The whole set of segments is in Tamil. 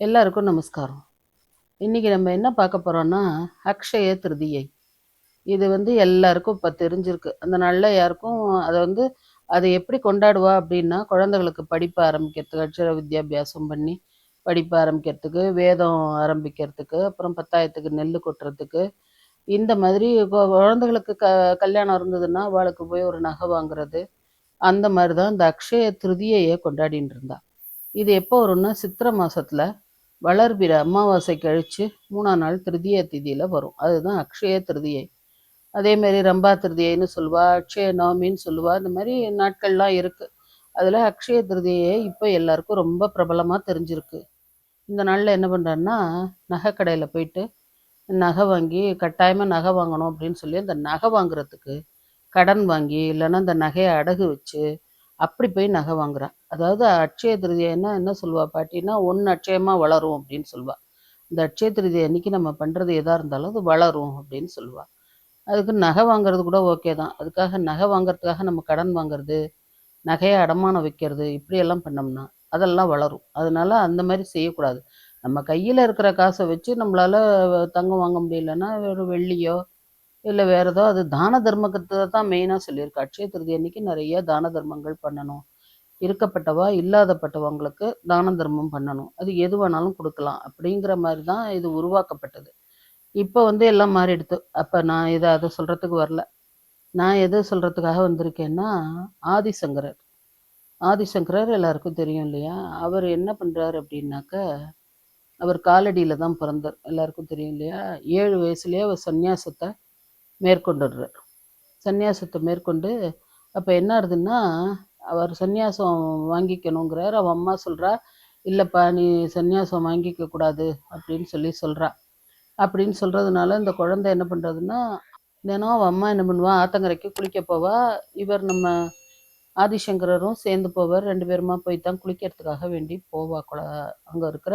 எல்லாருக்கும் நமஸ்காரம். இன்றைக்கி நம்ம என்ன பார்க்க போகிறோன்னா அக்ஷய திருதியை. இது வந்து எல்லாருக்கும் இப்போ தெரிஞ்சிருக்கு. அந்த நாளில் யாருக்கும் அதை வந்து அதை எப்படி கொண்டாடுவா அப்படின்னா குழந்தைகளுக்கு படிப்பு ஆரம்பிக்கிறதுக்கு அக்ஷர வித்யாபியாசம் பண்ணி படிப்பு ஆரம்பிக்கிறதுக்கு வேதம் ஆரம்பிக்கிறதுக்கு அப்புறம் பத்தாயத்துக்கு நெல் கொட்டுறதுக்கு இந்த மாதிரி குழந்தைகளுக்கு க கல்யாணம் இருந்ததுன்னா அவளுக்கு போய் ஒரு நகை வாங்குறது அந்த மாதிரி தான் இந்த அக்ஷய திருதியையே கொண்டாடின்னு இருந்தா. இது எப்போ வரும்னா சித்திரை மாதத்தில் வளர்பிற அமாவாசை கழித்து மூணாம் நாள் திருதிய திதியில் வரும். அதுதான் அக்ஷய திருதியை. அதே மாதிரி ரம்பா திருதியைன்னு சொல்லுவா அக்ஷய நவமின்னு சொல்லுவா இந்த மாதிரி நாட்கள்லாம் இருக்குது அதில் அக்ஷய திருதியை இப்போ எல்லாருக்கும் ரொம்ப பிரபலமாக தெரிஞ்சிருக்கு. இந்த நாளில் என்ன பண்றாருன்னா நகை கடையில் போயிட்டு நகை வாங்கி கட்டாயமாக நகை வாங்கணும் அப்படின்னு சொல்லி அந்த நகை வாங்குறதுக்கு கடன் வாங்கி இல்லைன்னா அந்த நகையை அடகு வச்சு அப்படி போய் நகை வாங்குறா. அதாவது அட்சய திருதியன்னா என்ன சொல்லுவா பாட்டின்னா ஒன்று அட்சயமா வளரும் அப்படின்னு சொல்லுவா. இந்த அட்சய திருதி அன்னைக்கு நம்ம பண்றது எதா இருந்தாலும் அது வளரும் அப்படின்னு சொல்லுவா. அதுக்கு நகை வாங்குறது கூட ஓகே தான். அதுக்காக நகை வாங்குறதுக்காக நம்ம கடன் வாங்குறது நகையை அடமானம் வைக்கிறது இப்படியெல்லாம் பண்ணோம்னா அதெல்லாம் வளரும். அதனால அந்த மாதிரி செய்யக்கூடாது. நம்ம கையில் இருக்கிற காசை வச்சு நம்மளால தங்கம் வாங்க முடியலன்னா ஒரு வெள்ளியோ இல்லை வேறு ஏதோ அது தான தர்மத்தை தான் மெயினாக சொல்லியிருக்கு அட்சய திருதி அன்னைக்கு நிறைய தான தர்மங்கள் பண்ணணும். இருக்கப்பட்டவா இல்லாதப்பட்டவங்களுக்கு தான தர்மம் பண்ணணும். அது எது வேணாலும் கொடுக்கலாம். அப்படிங்கிற மாதிரி தான் இது உருவாக்கப்பட்டது. இப்போ வந்து எல்லாம் மாறிடுது அப்போ நான் இதை அதை சொல்கிறதுக்கு வரல. நான் எது சொல்கிறதுக்காக வந்திருக்கேன்னா ஆதிசங்கரர். ஆதிசங்கரர் எல்லாருக்கும் தெரியும் இல்லையா? அவர் என்ன பண்ணுறாரு அப்படின்னாக்க அவர் காலடியில் தான் பிறந்தார். எல்லாருக்கும் தெரியும் இல்லையா? ஏழு வயசுலேயே அவர் சந்நியாசத்தை மேற்கொண்டுடுறார். சந்நியாசத்தை மேற்கொண்டு அப்போ என்ன ஆகுதுன்னா அவர் சந்நியாசம் வாங்கிக்கணுங்கிறார். அவன் அம்மா சொல்கிறா இல்லைப்பா நீ சந்நியாசம் வாங்கிக்க கூடாது அப்படின்னு சொல்லி சொல்கிறா அப்படின்னு சொல்கிறதுனால இந்த குழந்தை என்ன பண்ணுறதுன்னா தினம் அவன் அம்மா என்ன பண்ணுவா ஆத்தங்கரைக்கு குளிக்க போவா. இவர் நம்ம ஆதிசங்கரரும் சேர்ந்து போவார். ரெண்டு பேருமா போய் தான் குளிக்கிறதுக்காக வேண்டி போவா. குள அங்கே இருக்கிற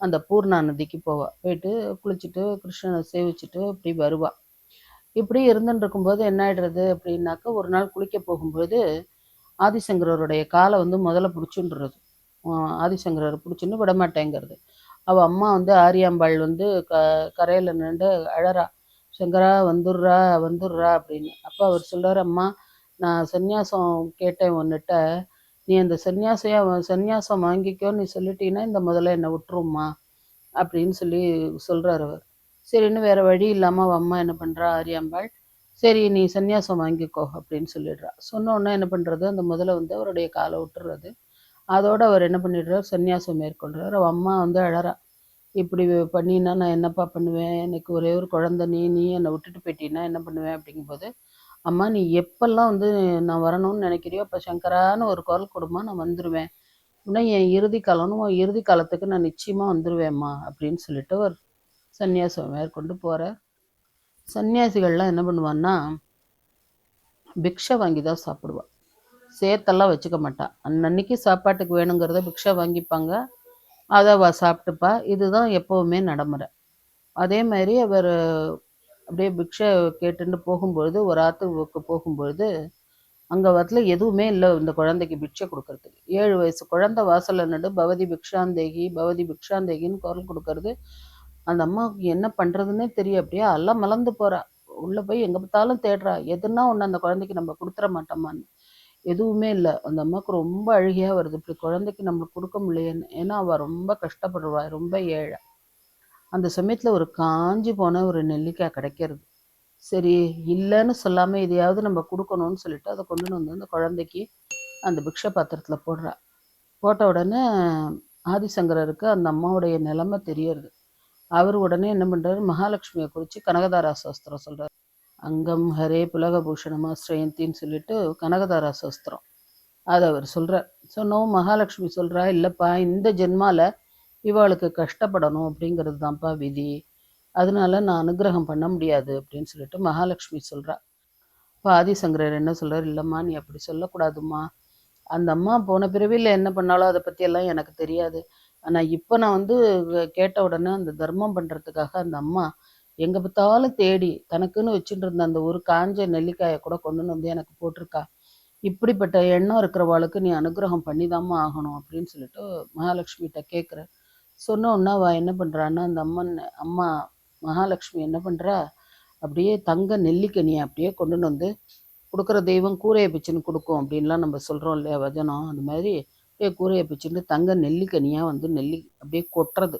அந்த பூர்ணா நதிக்கு போவா. போயிட்டு குளிச்சுட்டு கிருஷ்ணனை சேவிச்சுட்டு அப்படி வருவா. இப்படி இருந்துட்டு இருக்கும்போது என்ன ஆயிடுறது அப்படின்னாக்கா ஒரு நாள் குளிக்க போகும்போது ஆதிசங்கரருடைய காலை வந்து முதல்ல பிடிச்சுன்றது. ஆதிசங்கரர் பிடிச்சுன்னு விடமாட்டேங்கிறது. அவள் அம்மா வந்து ஆரியாம்பாள் வந்து க கரையில் நின்று அழறா சங்கரா வந்துடுறா வந்துடுறா அப்படின்னு. அப்போ அவர் சொல்கிறார் அம்மா நான் சந்நியாசம் கேட்டேன் உன்னிட்ட. நீ அந்த சந்நியாசையா சன்னியாசம் வாங்கிக்கோ நீ சொல்லிட்டீங்கன்னா இந்த முதல்ல என்னை விட்டுருமா அப்படின்னு சொல்லி சொல்கிறார் அவர். சரின்னு வேற வழி இல்லாமல் அவள் அம்மா என்ன பண்ணுறா ஆரியாம்பாள் சரி நீ சந்நியாசம் வாங்கிக்கோ அப்படின்னு சொல்லிடுறா. சொன்ன என்ன பண்ணுறது அந்த முதல்ல வந்து அவருடைய காலை விட்டுறது. அதோடு அவர் என்ன பண்ணிடுறார்? சந்நியாசம் மேற்கொள்கிறார் அவள் அம்மா வந்து அழறா. இப்படி பண்ணினா நான் என்னப்பா பண்ணுவேன்? எனக்கு ஒரே ஒரு குழந்தை நீ நீ என்னை விட்டுட்டு போயிட்டீன்னா என்ன பண்ணுவேன்? அப்படிங்கும்போது அம்மா நீ எப்பெல்லாம் வந்து நான் வரணும்னு நினைக்கிறியோ அப்போ சங்கரான்னு ஒரு குரல் கொடுமா நான் வந்துடுவேன் இன்னும் என் இறுதி காலம்னு உன் இறுதி காலத்துக்கு நான் நிச்சயமாக வந்துடுவேம்மா அப்படின்னு சொல்லிட்டு அவர் சன்னியாசம் மேற்கொண்டு போகிறார் சன்னியாசிகள்லாம் என்ன பண்ணுவான்னா பிக்ஷை வாங்கி தான் சாப்பிடுவான் சேர்த்தெல்லாம் வச்சுக்க மாட்டான் அன்னன்னைக்கு சாப்பாட்டுக்கு வேணுங்கிறத பிக்ஷை வாங்கிப்பாங்க. அதை வா சாப்பிட்டுப்பா. இதுதான் எப்போவுமே நடைமுறை. அதே மாதிரி அவர் அப்படியே பிக்ஷை கேட்டுட்டு போகும்பொழுது ஒரு ஆத்துக்கு போகும்பொழுது அங்கே வரல எதுவுமே இல்லை இந்த குழந்தைக்கு பிக்ஷை கொடுக்கறதுக்கு. ஏழு வயசு குழந்தை வாசல்ல நடு பவதி பிக்ஷாந்தேகி பவதி பிக்ஷாந்தேகின்னு குரல் கொடுக்கறது. அந்த அம்மாவுக்கு என்ன பண்ணுறதுன்னே தெரிய அப்படியே எல்லாம் மலர்ந்து போகிறா உள்ளே போய் எங்கே பார்த்தாலும் தேடுறா. எதுனா ஒன்று அந்த குழந்தைக்கு நம்ம கொடுத்துற மாட்டோமான்னு. எதுவுமே இல்லை. அந்த அம்மாவுக்கு ரொம்ப அழுகையாக வருது. இப்படி குழந்தைக்கு நம்மளுக்கு கொடுக்க முடியலையேன்னு ஏன்னா அவள் ரொம்ப கஷ்டப்படுவா. ரொம்ப ஏழை. அந்த சமயத்தில் ஒரு காஞ்சி போன ஒரு நெல்லிக்காய் கிடைக்கிறது. சரி இல்லைன்னு சொல்லாமல் இதையாவது நம்ம கொடுக்கணும்னு சொல்லிட்டு அதை கொண்டு வந்து அந்த குழந்தைக்கு அந்த பிக்ஷை பாத்திரத்தில் போடுறா. போட்ட உடனே ஆதிசங்கரருக்கு அந்த அம்மாவுடைய நிலைமை தெரியறது. அவர் உடனே என்ன பண்ணுறாரு மகாலட்சுமியை குறித்து கனகதாரா சாஸ்திரம் சொல்கிறார் அங்கம் ஹரே புலகபூஷணமா ஸ்ரயந்தின்னு சொல்லிட்டு கனகதாரா சாஸ்திரம் அதை அவர் சொல்கிறார் சொன்னவும் மகாலட்சுமி சொல்கிறா இல்லைப்பா இந்த ஜென்மால இவாளுக்கு கஷ்டப்படணும் அப்படிங்கிறது தான்ப்பா விதி. அதனால நான் அனுகிரகம் பண்ண முடியாது அப்படின்னு சொல்லிட்டு மகாலட்சுமி சொல்கிறா இப்போ ஆதிசங்கரர் என்ன சொல்கிறார் இல்லைம்மா நீ அப்படி சொல்லக்கூடாதும்மா. அந்த அம்மா போன பிறவியில் என்ன பண்ணாலும் அதை பற்றியெல்லாம் எனக்கு தெரியாது. ஆனால் இப்போ நான் வந்து கேட்ட உடனே அந்த தர்மம் பண்ணுறதுக்காக அந்த அம்மா எங்கே பார்த்தாலும் தேடி தனக்குன்னு வச்சுட்டு இருந்த அந்த ஒரு காஞ்ச நெல்லிக்காயை கூட கொண்டு வந்து எனக்கு போட்டிருக்கா. இப்படிப்பட்ட எண்ணம் இருக்கிறவாளுக்கு நீ அனுகிரகம் பண்ணிதாம்மா ஆகணும் அப்படின்னு சொல்லிட்டு மகாலட்சுமிகிட்ட கேட்குற சொன்ன உடனே அவள் என்ன பண்ணுறான்னா அந்த அம்மன் அம்மா மகாலட்சுமி என்ன பண்ணுறா அப்படியே தங்க நெல்லிக்கனியை அப்படியே கொண்டுன்னு வந்து கொடுக்குற தெய்வம் கூரையை பிச்சுன்னு கொடுக்கும் அப்படின்லாம் நம்ம சொல்கிறோம் இல்லையா வஜனம் அந்த மாதிரி. அப்படியே கூரையை பிச்சுட்டு தங்க நெல்லிக்கனியாக வந்து நெல்லி அப்படியே கொட்டுறது.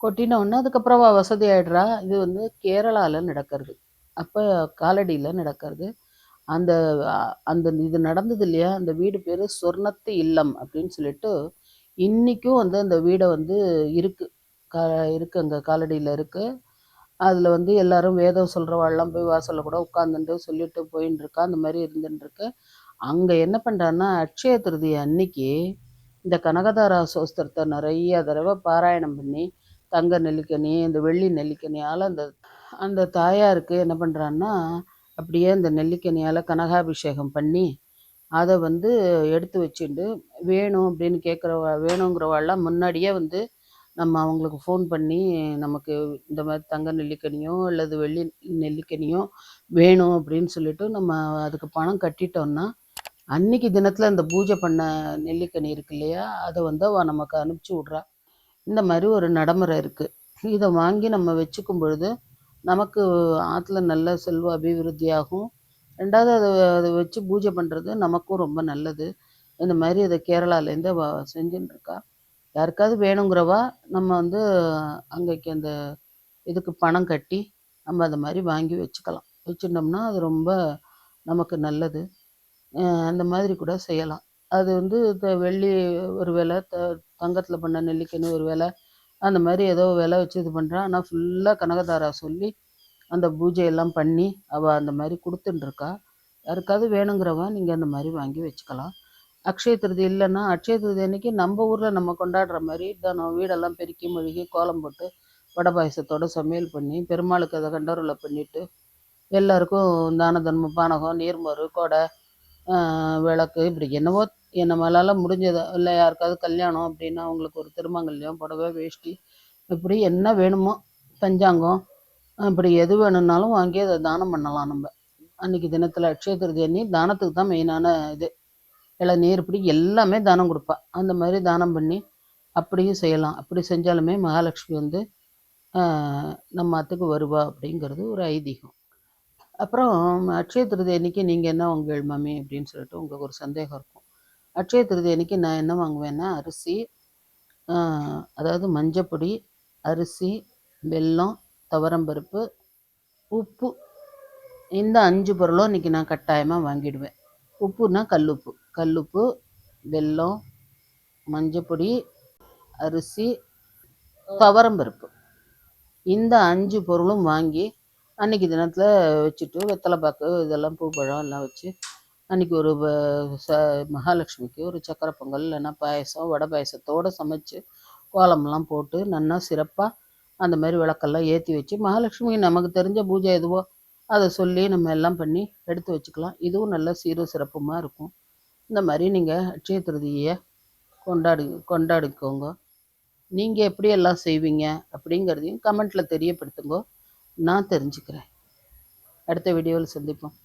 கொட்டின உடனே அதுக்கப்புறம் வசதி ஆயிடுறா. இது வந்து கேரளாவில் நடக்கிறது. அப்போ காலடியில் நடக்கிறது. அந்த அந்த இது நடந்தது இல்லையா? அந்த வீடு பேர் சொர்ணத்து இல்லம் அப்படின்னு சொல்லிட்டு இன்றைக்கும் வந்து அந்த வீடை வந்து இருக்குது கா இருக்குது அங்கே காலடியில் இருக்குது அதில் வந்து எல்லாரும் வேதம் சொல்கிறவாள்லாம் போய் வாசலில் கூட உட்காந்துட்டு சொல்லிட்டு போயின்னு இருக்கா. அந்த மாதிரி இருந்துட்டுருக்கு அங்கே என்ன பண்ணுறான்னா அட்சய திருதி அன்னைக்கு இந்த கனகதாரா சோஸ்திரத்தை நிறைய தடவை பாராயணம் பண்ணி தங்க நெல்லிக்கனி இந்த வெள்ளி நெல்லிக்கனியால் அந்த அந்த தாயாருக்கு என்ன பண்ணுறான்னா அப்படியே அந்த நெல்லிக்கனியால் கனகாபிஷேகம் பண்ணி அதை வந்து எடுத்து வச்சுட்டு வேணும் அப்படின்னு கேட்குறவ வேணுங்கிறவாள்லாம் முன்னாடியே வந்து நம்ம அவங்களுக்கு ஃபோன் பண்ணி நமக்கு இந்த மாதிரி தங்க நெல்லிக்கனியோ அல்லது வெள்ளி நெல்லிக்கனியோ வேணும் அப்படின்னு சொல்லிட்டு நம்ம அதுக்கு பணம் கட்டிட்டோம்னா அன்னைக்கு தினத்தில் இந்த பூஜை பண்ண நெல்லிக்கனி இருக்கு இல்லையா? அதை வந்து அவள் நமக்கு அனுப்பிச்சி விட்றா. இந்த மாதிரி ஒரு நடைமுறை இருக்குது இதை வாங்கி நம்ம வச்சுக்கும் பொழுது நமக்கு ஆற்றுல நல்ல செல்வ அபிவிருத்தியாகும். ரெண்டாவது அதை அதை வச்சு பூஜை பண்ணுறது நமக்கும் ரொம்ப நல்லது. இந்த மாதிரி அதை கேரளாலேருந்து அவ செஞ்சுன்னு இருக்கா. யாருக்காவது வேணுங்கிறவா நம்ம வந்து அங்கேக்கு அந்த இதுக்கு பணம் கட்டி நம்ம அதை மாதிரி வாங்கி வச்சுக்கலாம். வச்சுட்டோம்னா அது ரொம்ப நமக்கு நல்லது. அந்த மாதிரி கூட செய்யலாம். அது வந்து த வெள்ளி ஒரு வேலை த தங்கத்தில் பண்ண நெல்லிக்கனி ஒரு வேலை அந்த மாதிரி ஏதோ விலை வச்சு இது பண்ணுறான் ஆனால் ஃபுல்லாக கனகதாரா சொல்லி அந்த பூஜையெல்லாம் பண்ணி அவள் அந்த மாதிரி கொடுத்துட்டுருக்கா யாருக்காவது வேணுங்கிறவா நீங்கள் அந்த மாதிரி வாங்கி வச்சுக்கலாம். அக்ஷய திருதி இல்லைன்னா அக்ஷய திருதி அன்னைக்கு நம்ம ஊரில் நம்ம கொண்டாடுற மாதிரி தினம் வீடெல்லாம் பெருக்கி மொழிகி கோலம் போட்டு வடை பாயசத்தோடு சமையல் பண்ணி பெருமாளுக்கு அதை கண்டருளை பண்ணிவிட்டு எல்லாருக்கும் தான தர்மம் பானகம் நீர்மோர் கொடை விளக்கு இப்படி என்னவோ நம்மளால் முடிஞ்சதை. இல்லை யாருக்காவது கல்யாணம் அப்படின்னா அவங்களுக்கு ஒரு திருமங்கல்யம் புடவை வேஷ்டி இப்படி என்ன வேணுமோ பஞ்சாங்கம் இப்படி எது வேணும்னாலும் வாங்கி அதை தானம் பண்ணலாம் நம்ம. அன்னைக்கு தினத்தில் அக்ஷய திருதி அன்னி தானத்துக்கு தான் மெயினான இது. இளநீர் இப்படி எல்லாமே தானம் கொடுப்பா. அந்த மாதிரி தானம் பண்ணி அப்படியும் செய்யலாம். அப்படி செஞ்சாலுமே மகாலட்சுமி வந்து நம்ம அத்துக்கு வருவா அப்படிங்கிறது ஒரு ஐதீகம். அப்புறம் அட்சய திருதி அன்னைக்கு நீங்கள் என்ன உங்கள் மம்மி அப்படின்னு சொல்லிட்டு உங்களுக்கு ஒரு சந்தேகம் இருக்கும். அட்சய திருதி அன்னைக்கு நான் என்ன வாங்குவேன்னா அரிசி அதாவது மஞ்சப்பொடி அரிசி வெல்லம் துவரம்பருப்பு உப்பு. இந்த அஞ்சு பொருளும் இன்றைக்கி நான் கட்டாயமாக வாங்கிடுவேன். உப்புனா கல்லுப்பு. கல்லுப்பு வெல்லம் மஞ்சப்பொடி அரிசி துவரம்பருப்பு. இந்த அஞ்சு பொருளும் வாங்கி அன்னைக்கு தினத்தில் வச்சுட்டு வெத்தலை பாக்கு இதெல்லாம் பூ பழம் எல்லாம் வச்சு அன்னைக்கு ஒரு வ- ச மகாலட்சுமிக்கு ஒரு சக்கரை பொங்கல் இல்லைன்னா பாயசம் வடை பாயசத்தோடு சமைச்சு கோலம்லாம் போட்டு நல்லா சிறப்பாக அந்த மாதிரி விளக்கெல்லாம் ஏற்றி வச்சு மகாலட்சுமி நமக்கு தெரிஞ்ச பூஜை எதுவோ அதை சொல்லி நம்ம எல்லாம் பண்ணி எடுத்து வச்சுக்கலாம். இதுவும் நல்ல சீரும் சிறப்புமாக இருக்கும். இந்த மாதிரி நீங்கள் அட்சய திருதியை கொண்டாடு கொண்டாடிக்கோங்க. நீங்கள் எப்படி எல்லாம் செய்வீங்க அப்படிங்கிறதையும் கமெண்ட்டில் தெரியப்படுத்துங்க. நான் தெரிஞ்சுக்கிறேன். அடுத்த வீடியோவில் சந்திப்போம்.